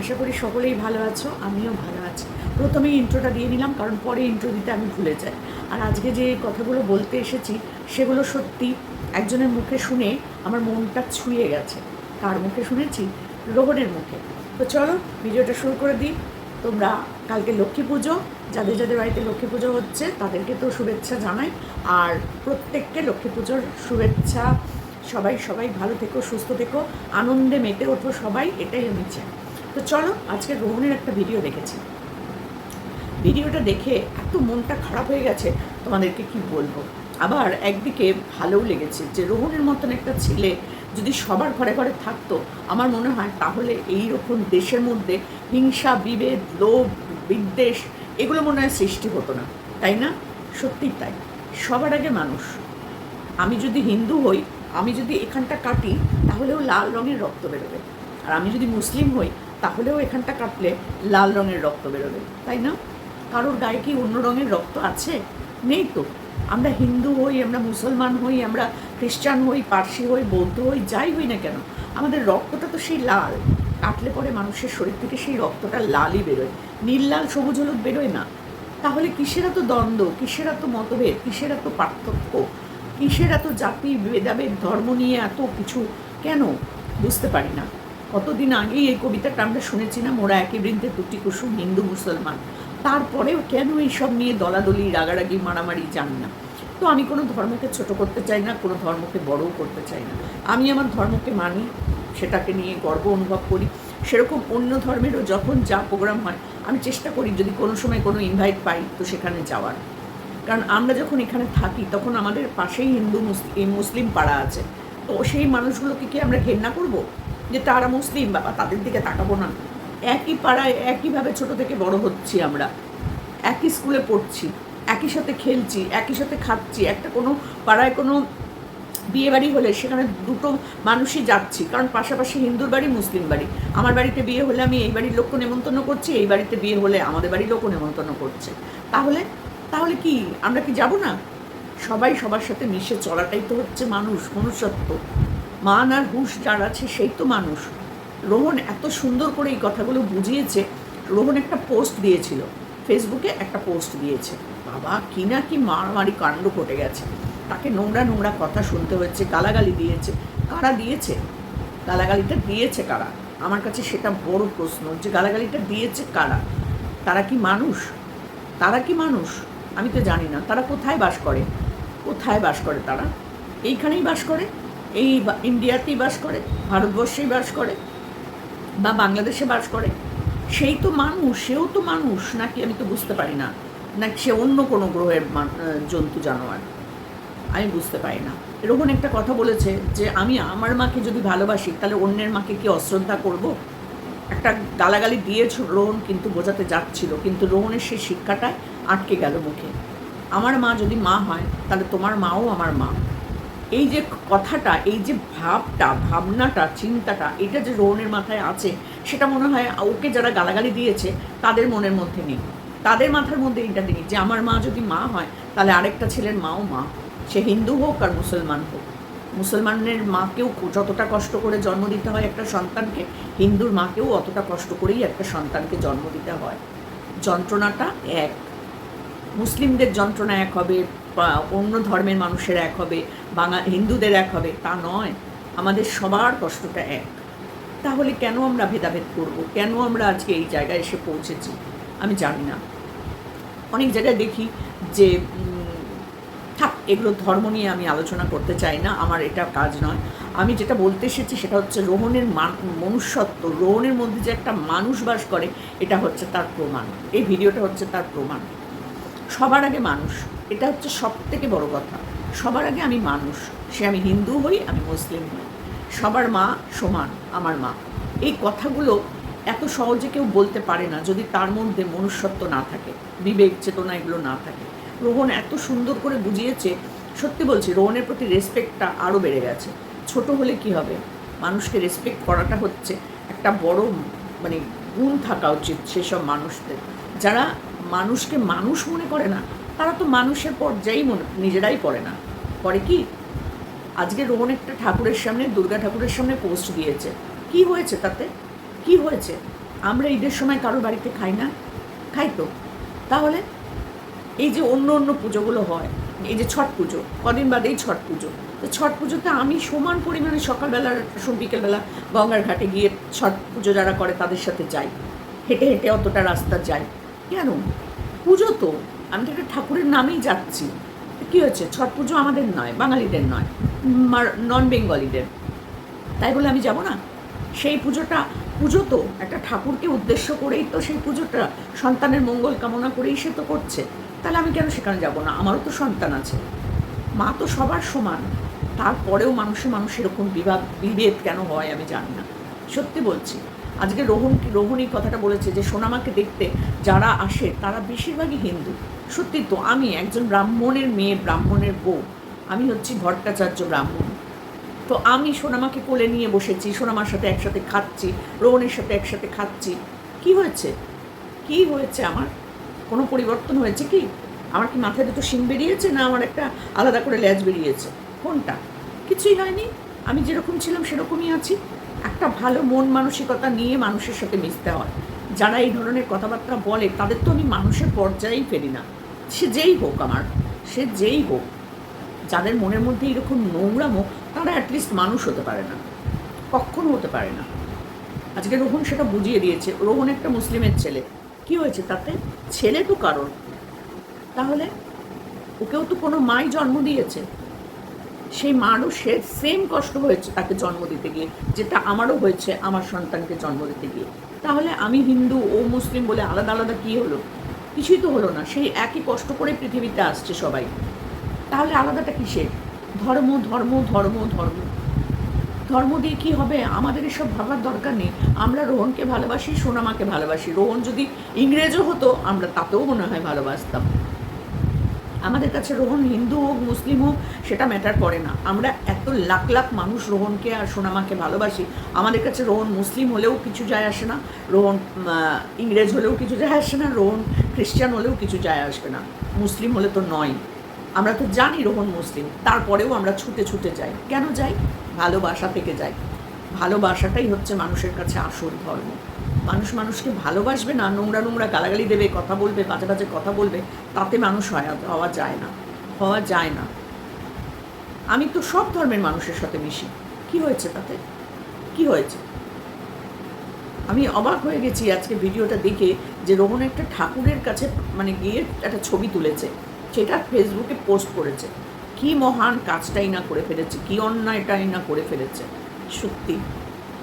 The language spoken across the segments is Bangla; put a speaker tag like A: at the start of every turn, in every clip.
A: আশা করি সকলেই ভালো আছো, আমিও ভালো আছি। প্রথমেই ইন্ট্রোটা দিয়ে নিলাম, কারণ পরে ইন্ট্রো দিতে আমি ভুলে যাই। আর আজকে যে কথাগুলো বলতে এসেছি, সেগুলো সত্যি একজনের মুখে শুনে আমার মনটা ছুঁয়ে গেছে। কার মুখে শুনেছি? রোহনের মুখে। তো চলো, ভিডিওটা শুরু করে দিই। তোমরা কালকে লক্ষ্মী পুজো, যাদের যাদের বাড়িতে লক্ষ্মী পুজো হচ্ছে, তাদেরকে তো শুভেচ্ছা জানাই। আর প্রত্যেককে লক্ষ্মী পুজোর শুভেচ্ছা। সবাই সবাই ভালো থেকো, সুস্থ থেকো, আনন্দে মেতে ওঠো সবাই, এটাই আমি চাই। তো চলো, আজকে রোহনের একটা ভিডিও দেখেছি। ভিডিওটা দেখে এত মনটা খারাপ হয়ে গেছে, তোমাদেরকে কি বলব? আবার একদিকে ভালোও লেগেছে যে রোহনের মতন একটা ছেলে যদি সবার ঘরে ঘরে থাকতো, আমার মনে হয় তাহলে এই রকম দেশের মধ্যে হিংসা, বিভেদ, লোভ, বিদ্বেষ, এগুলো মনে হয় সৃষ্টি হতো না। তাই না? সত্যিই তাই। সবার আগে মানুষ। আমি যদি হিন্দু হই, আমি যদি এখানটা কাটি তাহলেও লাল রঙের রক্ত বেরোবে। আর আমি যদি মুসলিম হই তাহলেও এখানটা কাটলে লাল রঙের রক্ত বেরোবে, তাই না? কারোর গায়ে কি অন্য রঙের রক্ত আছে? নেই তো। আমরা হিন্দু হই, আমরা মুসলমান হই, আমরা খ্রিস্টান হই, পার্সি হই, বৌদ্ধ হই, যাই হই না কেন, আমাদের রক্তটা তো সেই লাল। কাটলে পরে মানুষের শরীর থেকে সেই রক্তটা লালই বেরোয়। নীল, লাল, সবুজ, হলুদ বেরোয় না। তাহলে কিসের এত দ্বন্দ্ব, কিসের এত মতভেদ, কিসের এত পার্থক্য, কিসের এত জাতি, ভেদাভেদ, ধর্ম নিয়ে এত কিছু? কেন? বুঝতে পারি না। কতদিন আগেই এই কবিতাটা আমরা শুনেছি না মোরা একই বৃন্দের দুটি কুসুম, হিন্দু, মুসলমান। তারপরেও কেন এইসব নিয়ে দলাদলি, রাগারাগি, মারামারি জানি না। তো আমি কোনো ধর্মকে ছোট করতে চাই না, কোনো ধর্মকে বড়ও করতে চাই না। আমি আমার ধর্মকে মানি, সেটাকে নিয়ে গর্ব অনুভব করি। সেরকম অন্য ধর্মেরও যখন যা প্রোগ্রাম হয়, আমি চেষ্টা করি যদি কোনো সময় কোনো ইনভাইট পাই, তো সেখানে যাওয়ার। কারণ আমরা যখন এখানে থাকি, তখন আমাদের পাশেই হিন্দু মুসলিম পাড়া আছে। তো সেই মানুষগুলোকে কি আমরা ঘেন্না করব? যে তারা মুসলিম, বাবা, তাদের দিকে তাকাবো না। একই পাড়ায়, একইভাবে ছোট থেকে বড় হচ্ছি আমরা। একই স্কুলে পড়ছি, একই সাথে খেলছি, একই সাথে খাচ্ছি। একটা কোনো পাড়ায় কোনো বিয়ে বাড়ি হলে সেখানে দুটো মানুষই যাচ্ছি, কারণ পাশাপাশি হিন্দুর বাড়ি, মুসলিম বাড়ি। আমার বাড়িতে বিয়ে হলে আমি এই বাড়ির লোককে নেমন্তন্ন করছি, এই বাড়িতে বিয়ে হলে আমাদের বাড়ির লোকও নেমন্তন্ন করছে। তাহলে তাহলে কি, আমরা কি যাব না? সবাই সবার সাথে মিশে চলাটাই তো হচ্ছে মানুষ, মনুষ্যত্ব। মান আর হুশ যার আছে সেই তো মানুষ। রোহন এত সুন্দর করে এই কথাগুলো বুঝিয়েছে, রোহন একটা পোস্ট দিয়েছিল ফেসবুকে একটা পোস্ট দিয়েছে। বাবা, কি না কি মারামারি কাণ্ড ঘটে গেছে। তাকে নোংরা নোংরা কথা শুনতে হচ্ছে গালাগালি দিয়েছে। কারা দিয়েছে? গালাগালিটা দিয়েছে কারা? আমার কাছে সেটা বড় প্রশ্ন যে গালাগালিটা দিয়েছে কারা? তারা কি মানুষ? তারা কি মানুষ? আমি তো জানি না। তারা কোথায় বাস করে? কোথায় বাস করে তারা? এইখানেই বাস করে? এই ইন্ডিয়াতেই বাস করে, ভারতবর্ষেই বাস করে, বা বাংলাদেশে বাস করে। সেই তো মানুষ, সেও তো মানুষ, নাকি আমি তো বুঝতে পারি না। নাকি সে অন্য কোনো গ্রহের জন্তু, জানোয়ার? আমি বুঝতে পারি না। এরকম একটা কথা বলেছে যে, আমি আমার মাকে যদি ভালোবাসি, তাহলে অন্যের মাকে কি অশ্রদ্ধা করব? একটা গালাগালি দিয়েছ রোহন, কিন্তু বোঝাতে যাচ্ছিল। কিন্তু রোহনের সেই শিক্ষাটা আটকে গেল মুখে। আমার মা যদি মা হয়, তাহলে তোমার মাও আমার মা। এই যে কথাটা, এই যে ভাবটা, ভাবনাটা, চিন্তাটা, এটা যে রোহনের মাথায় আছে, সেটা মনে হয় ওকে যারা গালাগালি দিয়েছে, তাদের মনের মধ্যে নেই। তাদের মাথার মধ্যে এটা নেই যে আমার মা যদি মা হয়, তাহলে আরেকটা ছেলের মাও মা। সে হিন্দু হোক আর মুসলমান হোক। মুসলমানের মাকেও যতটা কষ্ট করে জন্ম দিতে হয় একটা সন্তানকে, হিন্দুর মাকেও অতটা কষ্ট করেই একটা সন্তানকে জন্ম দিতে হয়। যন্ত্রণাটা এক। মুসলিমদের যন্ত্রণা এক হবে অন্য ধর্মের মানুষের এক হবে, বাঙা, হিন্দুদের এক হবে, তা নয়। আমাদের সবার কষ্টটা এক। তাহলে কেন আমরা ভেদাভেদ করব? কেন আমরা আজকে এই জায়গায় এসে পৌঁছেছি? আমি জানি না। অনেক জায়গায় দেখি যে থাক, এগুলো ধর্ম নিয়ে আমি আলোচনা করতে চাই না, আমার এটা কাজ নয়। আমি যেটা বলতে এসেছি সেটা হচ্ছে রোহনের মান, মনুষ্যত্ব, রোহনের মধ্যে যে একটা মানুষ বাস করে, এটা হচ্ছে তার প্রমাণ। এই ভিডিওটা হচ্ছে তার প্রমাণ। সবার আগে মানুষ। এটা হচ্ছে সব থেকে বড় কথা। সবার আগে আমি মানুষ। সে আমি হিন্দু হই, আমি মুসলিম হই। সবার মা সমান, আমার মা। এই কথাগুলো এত সহজে কেউ বলতে পারে না যদি তার মধ্যে মনুষ্যত্ব না থাকে, বিবেক, চেতনা এগুলো না থাকে। রোহন এত সুন্দর করে বুঝিয়েছে, সত্যি বলছি, রোহনের প্রতি রেসপেক্টটা আরও বেড়ে গেছে। ছোট হলে কি হবে? মানুষকে রেসপেক্ট করাটা হচ্ছে একটা বড় মানে গুণ থাকা উচিত সেসব মানুষদের। যারা মানুষকে মানুষ মনে করে না তারা তো মানুষের পর্যায়েই মনে, নিজেরাই পড়ে না। পরে কি? আজকে রোহন একটা ঠাকুরের সামনে, দুর্গা ঠাকুরের সামনে পোস্ট দিয়েছে। কি হয়েছে তাতে? কি হয়েছে? আমরা ঈদের সময় কারোর বাড়িতে খাই না? খাই তো। তাহলে এই যে অন্য অন্য পুজোগুলো হয়, এই যে ছট পুজো, কদিন বাদেই ছট পুজো। তো ছট পুজোতে আমি সমান পরিমাণে সকালবেলা বিকেলবেলা গঙ্গার ঘাটে গিয়ে ছট পুজো যারা করে তাদের সাথে যাই। হেঁটে হেঁটে অতটা রাস্তা যাই। কেন? পুজো তো। আমি তো একটা ঠাকুরের নামেই যাচ্ছি। কী হচ্ছে ছট পুজো আমাদের নয়, বাঙালিদের নয় নন বেঙ্গলিদের তাই বলে আমি যাব না? সেই পুজোটা, পুজো তো একটা ঠাকুরকে উদ্দেশ্য করেই তো সেই পুজোটা, সন্তানের মঙ্গল কামনা করেই সে তো করছে। তাহলে আমি কেন সেখানে যাব না? আমারও তো সন্তান আছে। মা তো সবার সমান। তারপরেও মানুষে মানুষ এরকম বিবাদ, বিভেদ কেন হয় আমি জানি না। সত্যি বলছি, আজকে রোহন রোহন এই কথাটা বলেছে যে সোনামাকে দেখতে যারা আসে তারা বেশিরভাগই হিন্দু। সত্যি তো আমি একজন ব্রাহ্মণের মেয়ে, ব্রাহ্মণের বউ। আমি হচ্ছি ভট্টাচার্য ব্রাহ্মণ। তো আমি সোনামাকে কোলে নিয়ে বসেছি, সোনামার সাথে একসাথে খাচ্ছি, রোহনের সাথে একসাথে খাচ্ছি। কি হয়েছে? কি হয়েছে আমার? কোনো পরিবর্তন হয়েছে কি? আমার কি মাথায় দুটো শিং বেরিয়েছে না আমার একটা আলাদা করে ল্যাজ বেরিয়েছে? কোনটা? কিছুই হয়নি। আমি যেরকম ছিলাম সেরকমই আছি। একটা ভালো মন মানসিকতা নিয়ে মানুষের সাথে মিশতে হয়। যারা এই ধরনের কথাবার্তা বলে, তাদের তো আমি মানুষের পর্যায়েই ফেলি না। সে যেই হোক আমার, সে যেই হোক, যাদের মনের মধ্যে এরকম নোংরামো তারা অ্যাটলিস্ট মানুষ হতে পারে না। কখনো হতে পারে না। আজকে রোহন সেটা বুঝিয়ে দিয়েছে। রোহন একটা মুসলিমের ছেলে। কি হয়েছে তাতে? ছেলে তো কারণ তাহলে ওকেও তো কোনো মাই জন্ম দিয়েছে। সেই সে সেম কষ্ট হয়েছে তাকে জন্ম দিতে গিয়ে, যেটা আমারও হয়েছে, আমার সন্তানকে জন্ম দিতে গিয়ে। তাহলে আমি হিন্দু ও মুসলিম বলে আলাদা আলাদা কী হলো? কিছুই তো হলো না। সেই একই কষ্ট করে পৃথিবীতে আসছে সবাই। তাহলে আলাদাটা কিসের? ধর্ম ধর্ম ধর্ম ধর্ম। ধর্ম দিয়ে কী হবে? আমাদের এসব ভাবার দরকার নেই। আমরা রোহনকে ভালোবাসি, সোনামাকে ভালোবাসি। রোহন যদি ইংরেজও হতো, আমরা তাতেও মনে হয় ভালোবাসতাম। আমাদের কাছে রোহন হিন্দু হোক, মুসলিম হোক, সেটা ম্যাটার করে না। আমরা এত লাখ লাখ মানুষ রোহনকে আর সোনামাকে ভালোবাসি। আমাদের কাছে রোহন মুসলিম হলেও কিছু যায় আসে না। রোহন ইংরেজ হলেও কিছু যায় আসে না। রোহন খ্রিস্টান হলেও কিছু যায় আসবে না। মুসলিম হলে তো নয়। আমরা তো জানি রোহন মুসলিম। তারপরেও আমরা ছুটে ছুটে যাই। কেন যাই? ভালোবাসা থেকে যাই। ভালোবাসাটাই হচ্ছে মানুষের কাছে আসল ধর্ম। মানুষ মানুষকে ভালোবাসবে না, নোংরা নোংরা গালাগালি দেবে, কথা বলবে, বাজে বাজে কথা বলবে, তাতে মানুষ হয় হওয়া যায় না, হওয়া যায় না। আমি তো সব ধর্মের মানুষের সাথে মিশি। কি হয়েছে তাতে? কি হয়েছে? আমি অবাক হয়ে গেছি আজকে ভিডিওটা দেখে যে রোহন একটা ঠাকুরের কাছে মানে গিয়ে একটা ছবি তুলেছে, সেটা ফেসবুকে পোস্ট করেছে। কি মহান কাজটাই না করে ফেলেছে, কি অন্যায়টাই না করে ফেলেছে। সত্যি।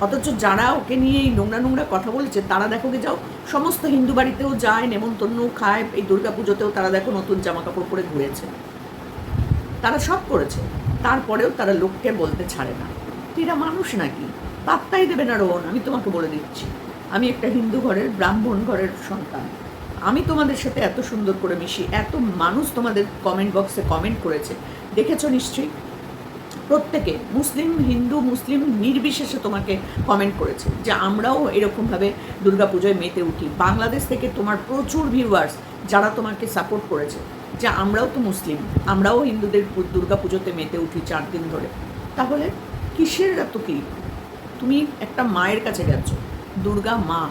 A: অথচ যারা ওকে নিয়ে এই নোংরা নোংরা কথা বলেছে, তারা দেখো গে যাও, সমস্ত হিন্দু বাড়িতেও যায়, নেমন্তন্ন খায়, এই দুর্গা পুজোতেও তারা দেখো নতুন জামা কাপড় পরে ঘুরেছে। তারা সব করেছে, তারপরেও তারা লোককে বলতে ছাড়ে না। এরা মানুষ নাকি? পাত্তাই দেবে না রোহন, আমি তোমাকে বলে দিচ্ছি। আমি একটা হিন্দু ঘরের, ব্রাহ্মণ ঘরের সন্তান। আমি তোমাদের সাথে এত সুন্দর করে মিশি, এত মানুষ তোমাদের কমেন্ট বক্সে কমেন্ট করেছে। দেখেছ নিশ্চয়ই? প্রত্যেকে, মুসলিম, হিন্দু, মুসলিম নির্বিশেষে তোমাকে কমেন্ট করেছে যে আমরাও এরকমভাবে দুর্গাপুজোয় মেতে উঠি। বাংলাদেশ থেকে তোমার প্রচুর ভিউয়ার্স যারা তোমাকে সাপোর্ট করেছে যে আমরাও তো মুসলিম, আমরাও হিন্দুদের দুর্গা পুজোতে মেতে উঠি চার দিন ধরে। তাহলে কিসের এত কি? তুমি একটা মায়ের কাছে গেছো, দুর্গা মা,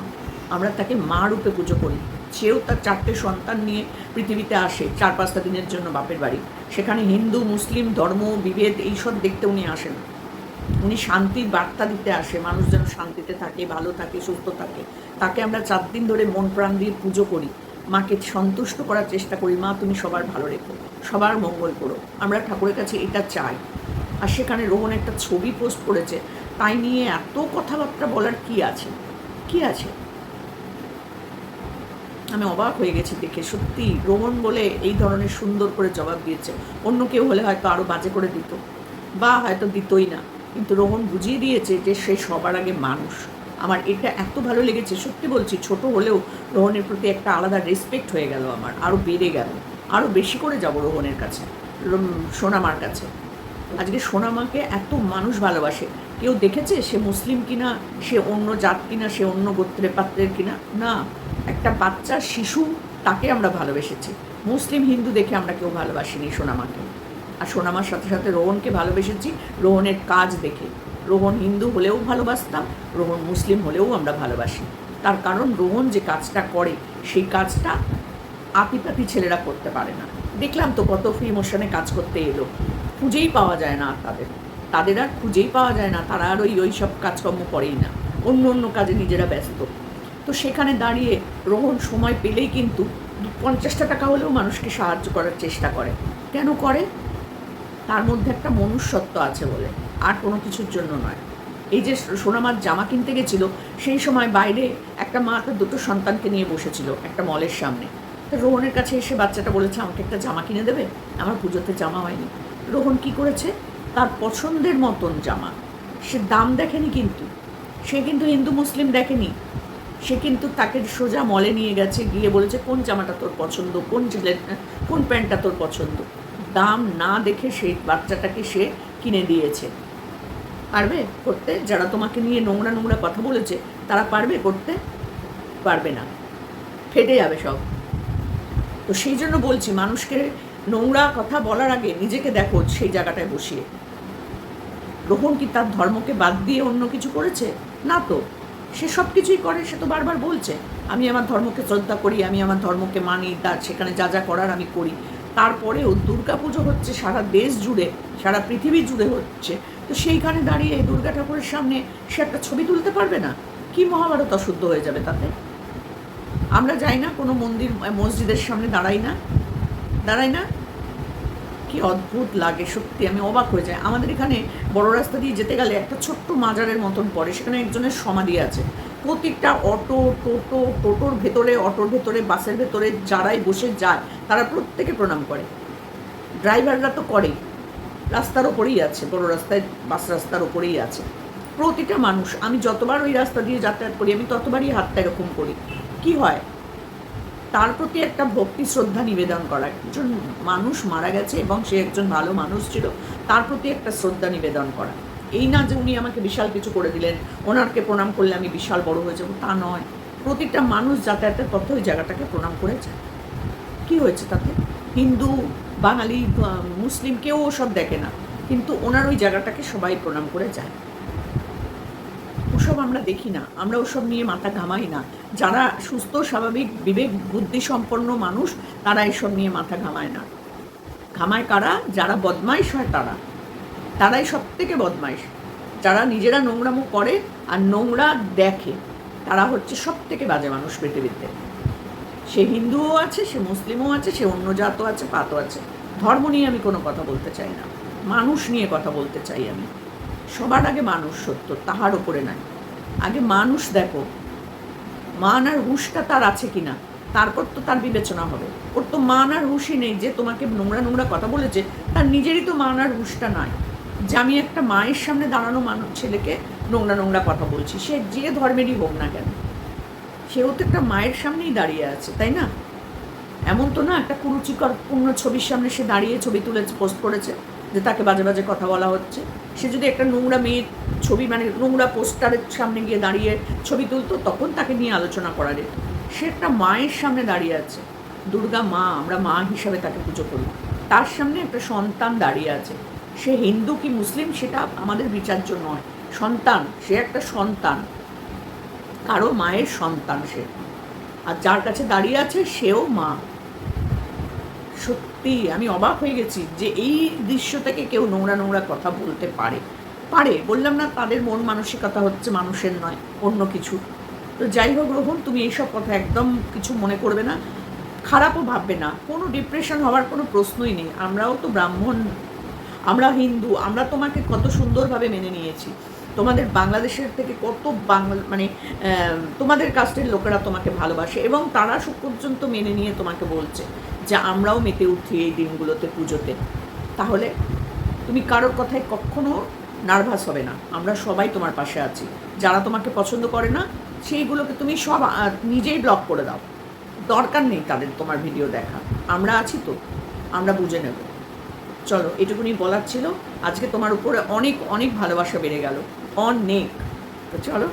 A: আমরা তাকে মা রূপে পুজো করি। সেও তার চারটে সন্তান নিয়ে পৃথিবীতে আসে, চার পাঁচটা দিনের জন্য বাপের বাড়ি। সেখানে হিন্দু, মুসলিম, ধর্ম, বিভেদ, এইসব দেখতে উনি আসেন। উনি শান্তির বার্তা দিতে আসে, মানুষ যেন শান্তিতে থাকে, ভালো থাকে, সুস্থ থাকে। তাকে আমরা চার দিন ধরে মন প্রাণ দিয়ে পুজো করি। মাকে সন্তুষ্ট করার চেষ্টা করি, মা, তুমি সবার ভালো রেখো, সবার মঙ্গল করো, আমরা ঠাকুরের কাছে এটা চাই। আর সেখানে রোহন একটা ছবি পোস্ট করেছে, তাই নিয়ে এত কথাবার্তা বলার কি আছে? কি আছে? আমি অবাক হয়ে গেছি দেখে। সত্যি রোহন বলে এই ধরনের সুন্দর করে জবাব দিয়েছে। অন্য কেউ হলে হয়তো আরও বাজে করে দিত। বা হয়তো দিতই না। কিন্তু রোহন বুঝিয়ে দিয়েছে যে সে সবার আগে মানুষ। আমার এটা এত ভালো লেগেছে, সত্যি বলছি, ছোট হলেও রোহনের প্রতি একটা আলাদা রেসপেক্ট হয়ে গেল আমার আরও বেড়ে গেল। আরও বেশি করে যাব রোহনের কাছে সোনামার কাছে। আজকে সোনামাকে এত মানুষ ভালোবাসে কেউ দেখেছে সে মুসলিম কিনা, সে অন্য জাত কিনা, সে অন্য গোত্রের পাত্রের কিনা? না, একটা বাচ্চা, শিশু, তাকে আমরা ভালোবেসেছি। মুসলিম, হিন্দু দেখে আমরা কেউ ভালোবাসিনি সোনামাকে। আর সোনামার সাথে সাথে রোহনকে ভালোবেসেছি, রোহনের কাজ দেখে। রোহন হিন্দু হলেও ভালোবাসতাম, রোহন মুসলিম হলেও আমরা ভালোবাসি। তার কারণ রোহন যে কাজটা করে, সেই কাজটা আপিপাতি ছেলেরা করতে পারে না। দেখলাম তো কত ফ্রি মোশনে কাজ করতে এলো। খুঁজেই পাওয়া যায় না তাদের। তাদের আর খুঁজেই পাওয়া যায় না, তারা আর ওই ওই সব কাজকর্ম করেই না। অন্য অন্য কাজে নিজেরা ব্যস্ত। তো সেখানে দাঁড়িয়ে রোহন সময় পেলেই কিন্তু পঞ্চাশটা টাকা হলেও মানুষকে সাহায্য করার চেষ্টা করে। কেন করে? তার মধ্যে একটা মনুষ্যত্ব আছে বলে, আর কোনো কিছুর জন্য নয়। এই যে সোনামার জামা কিনতে গেছিল, সেই সময় বাইরে একটা মা তার দুটো সন্তানকে নিয়ে বসেছিল একটা মলের সামনে। তো রোহনের কাছে এসে বাচ্চাটা বলেছে, আমাকে একটা জামা কিনে দেবে? আমার পুজোতে জামা হয়নি। রোহন কি করেছে? তার পছন্দের মতন জামা। সে দাম দেখেনি কিন্তু। সে কিন্তু হিন্দু, মুসলিম দেখেনি। সে কিন্তু তাকে সোজা মলে নিয়ে গেছে, গিয়ে বলেছে, কোন জামাটা তোর পছন্দ? কোন কোন প্যান্টটা তোর পছন্দ? দাম না দেখে সেই বাচ্চাটাকে সে কিনে দিয়েছে। পারবে করতে? যারা তোমাকে নিয়ে নোংরা নোংরা কথা বলেছে, তারা পারবে করতে? পারবে না। ফেটে যাবে সব। তো সেই জন্য বলছি, মানুষকে নোংরা কথা বলার আগে নিজেকে দেখো সেই জায়গাটায় বসিয়ে। গ্রহণ কি তার ধর্মকে বাদ দিয়ে অন্য কিছু করেছে? না তো। সে সব কিছুই করে, সে তো বারবার বলছে, আমি আমার ধর্মকে শ্রদ্ধা করি, আমি আমার ধর্মকে মানি তার সেখানে যা যা করার আমি করি। তারপরেও দুর্গা পুজো হচ্ছে সারা দেশ জুড়ে, সারা পৃথিবী জুড়ে হচ্ছে। তো সেইখানে দাঁড়িয়ে দুর্গা ঠাকুরের সামনে সে একটা ছবি তুলতে পারবে না? কি মহাভারত অশুদ্ধ হয়ে যাবে তাতে? আমরা যাই না, কোনো মন্দির, মসজিদের সামনে দাঁড়াই না। দাঁড়াই না। কি অদ্ভুত লাগে, সত্যি আমি অবাক হয়ে যাই। আমাদের এখানে বড় রাস্তা দিয়ে যেতে গেলে একটা ছোট্ট মাজারের মতন পড়ে, সেখানে একজনের সমাধি আছে। প্রত্যেকটা অটো, টোটো, টোটোর ভেতরে, অটোর ভেতরে, বাসের ভেতরে যারাই বসে যায়, তারা প্রত্যেকে প্রণাম করে। ড্রাইভাররা তো করেই। রাস্তার ওপরেই আছে, বড় রাস্তায় বাস রাস্তার ওপরেই আছে। প্রতিটা মানুষ, আমি যতবার ওই রাস্তা দিয়ে যাতায়াত করি, আমি ততবারই হাতটা এরকম করি। কি হয়? তার প্রতি একটা ভক্তি, শ্রদ্ধা নিবেদন করা। একজন মানুষ মারা গেছে এবং সে একজন ভালো মানুষ ছিল, তার প্রতি একটা শ্রদ্ধা নিবেদন করা। এই না যে উনি আমাকে বিশাল কিছু করে দিলেন, ওনারকে প্রণাম করলে আমি বিশাল বড় হয়ে যাব, তা নয়। প্রতিটা মানুষ যাতায়াতের পথে ওই জায়গাটাকে প্রণাম করে যায়। কি হয়েছে তাতে? হিন্দু, বাঙালি মুসলিম কেউ ওসব দেখে না। কিন্তু ওনার ওই জায়গাটাকে সবাই প্রণাম করে যায়। ওসব আমরা দেখি না। আমরা ওসব নিয়ে মাথা ঘামাই না। যারা সুস্থ, স্বাভাবিক, বিবেক, বুদ্ধি সম্পন্ন মানুষ, তারা এসব নিয়ে মাথা ঘামায় না। ঘামায় কারা? যারা বদমাইশ হয় তারা। তারাই সব থেকে বদমাইশ। যারা নিজেরা নোংরামো করে আর নোংরা দেখে, তারা হচ্ছে সব থেকে বাজে মানুষ পৃথিবীতে। সে হিন্দুও আছে, সে মুসলিমও আছে, সে অন্য জাতও আছে, পাতও আছে। ধর্ম নিয়ে আমি কোনো কথা বলতে চাই না। মানুষ নিয়ে কথা বলতে চাই আমি। সবার আগে মানুষ সত্য, তাহার ওপরে নাই। আগে মানুষ দেখো। মান আর হুশটা তার আছে কিনা, তারপর তো তার বিবেচনা হবে। ওর তো মান আর হুশই নেই যে তোমাকে নোংরা নোংরা কথা বলেছে, তার নিজেরই তো মান আর হুশটা নাই। যে আমি একটা মায়ের সামনে দাঁড়ানো মানুষ, ছেলেকে নোংরা নোংরা কথা বলছি, সে যে ধর্মেরই হোক না কেন। সেও তো একটা মায়ের সামনেই দাঁড়িয়ে আছে, তাই না? এমন তো না, একটা কুরুচিকর পূর্ণ ছবির সামনে সে দাঁড়িয়ে ছবি তুলেছে পোস্ট করেছে। যে তাকে বাজে বাজে কথা বলা হচ্ছে। সে যদি একটা নোংরা মেয়ের ছবি মানে নোংরা পোস্টারের সামনে গিয়ে দাঁড়িয়ে ছবি তুলতো, তখন তাকে নিয়ে আলোচনা করা যেত। সে একটা মায়ের সামনে দাঁড়িয়ে আছে। দুর্গা মা, আমরা মা হিসাবে তাকে পুজো করি। তার সামনে একটা সন্তান দাঁড়িয়ে আছে। সে হিন্দু কি মুসলিম, সেটা আমাদের বিচার্য নয়। সন্তান, সে একটা সন্তান। কারও মায়ের সন্তান সে। আর যার কাছে দাঁড়িয়ে আছে, সেও মা। সত্যি আমি অবাক হয়ে গেছি যে এই দৃশ্য থেকে কেউ নোংরা নোংরা কথা বলতে পারে। পারে, বললাম না তাদের মন মানসিকতা হচ্ছে মানুষের নয়, অন্য কিছু। তো যাই হোক রোহন, তুমি এইসব কথা একদম কিছু মনে করবে না, খারাপও ভাববে না, কোনো ডিপ্রেশন হওয়ার কোনো প্রশ্নই নেই। আমরাও তো ব্রাহ্মণ, আমরা হিন্দু, আমরা তোমাকে কত সুন্দরভাবে মেনে নিয়েছি। তোমাদের বাংলাদেশের থেকে কত বাংলা মানে তোমাদের কাস্টের লোকেরা তোমাকে ভালোবাসে এবং তারা সব পর্যন্ত মেনে নিয়ে তোমাকে বলছে যে আমরাও মেতে উঠি এই দিনগুলোতে পুজোতে। তাহলে তুমি কারোর কথায় কখনো নার্ভাস হবে না। আমরা সবাই তোমার পাশে আছি। যারা তোমাকে পছন্দ করে না, সেইগুলোকে তুমি সব নিজেই ব্লক করে দাও। দরকার নেই তাদের তোমার ভিডিও দেখা। আমরা আছি তো। আমরা বুঝে নেব। চলো, এটুকুনি বলার ছিল। আজকে তোমার উপরে অনেক অনেক ভালোবাসা বেড়ে গেল। অনেক তো চলো।